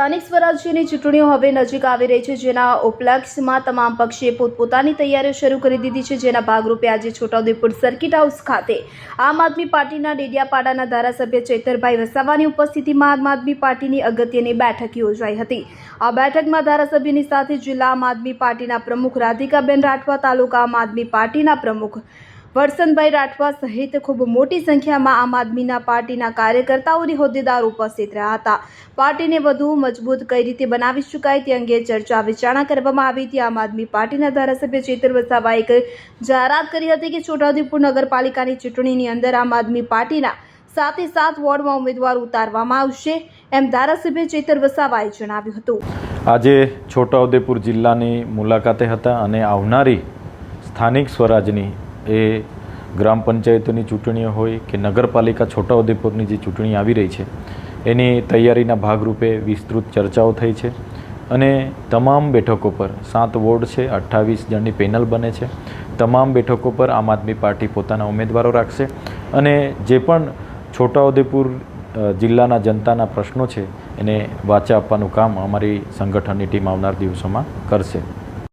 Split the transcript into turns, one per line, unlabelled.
સ્થાનિક સ્વરાજ્યની ચૂંટણીઓ હવે નજીક આવી રહી છે, જેના ઉપલક્ષમાં તમામ પક્ષે પોતપોતાની તૈયારીઓ શરૂ કરી દીધી છે, જેના ભાગરૂપે આજે છોટાઉદેપુર સર્કિટ હાઉસ ખાતે આમ આદમી પાર્ટીના ડેડિયાપાડાના ધારાસભ્ય ચેતરભાઈ વસાવાની ઉપસ્થિતિમાં આમ આદમી પાર્ટીની અગત્યની બેઠક યોજાઈ હતી. આ બેઠકમાં ધારાસભ્યની સાથે જિલ્લા આમ આદમી પાર્ટીના પ્રમુખ રાધિકાબેન રાઠવા, તાલુકા આમ આદમી પાર્ટીના પ્રમુખ વરસનભાઈ રાઠવા સહિત ખૂબ મોટી સંખ્યામાં આમ આદમીના પાર્ટીના કાર્યકર્તાઓની હોદ્દેદાર ઉપસ્થિત રહ્યા હતા. પાર્ટીને વધુ મજબૂત કઈ રીતે બનાવી શકાય તે અંગે ચર્ચા વિચારણા કરવામાં આવી. હતી આમ આદમી પાર્ટીના ધારાસભ્ય ચેતર વસાવાએ જાહેરાત કરી હતી કે છોટાઉદેપુર નગરપાલિકાની ચૂંટણીની અંદર આમ આદમી પાર્ટીના સાથે સાત વોર્ડમાં ઉમેદવાર ઉતારવામાં આવશે એમ ધારાસભ્ય ચેતર વસાવાએ જણાવ્યું હતું.
આજે છોટાઉદેપુર જિલ્લાની મુલાકાતે હતા અને આવનારી સ્થાનિક સ્વરાજની એ ગ્રામ પંચાયતોની ચૂંટણીઓ હોય કે નગરપાલિકા છોટાઉદેપુરની જે ચૂંટણી આવી રહી છે, એની તૈયારીના ભાગરૂપે વિસ્તૃત ચર્ચાઓ થઈ છે અને તમામ બેઠકો પર સાત વોર્ડ છે, અઠ્ઠાવીસ જણની પેનલ બને છે. તમામ બેઠકો પર આમ આદમી પાર્ટી પોતાના ઉમેદવારો રાખશે અને જે પણ છોટાઉદેપુર જિલ્લાના જનતાના પ્રશ્નો છે, એને વાચા આપવાનું કામ અમારી સંગઠનની ટીમ આવનાર દિવસોમાં કરશે.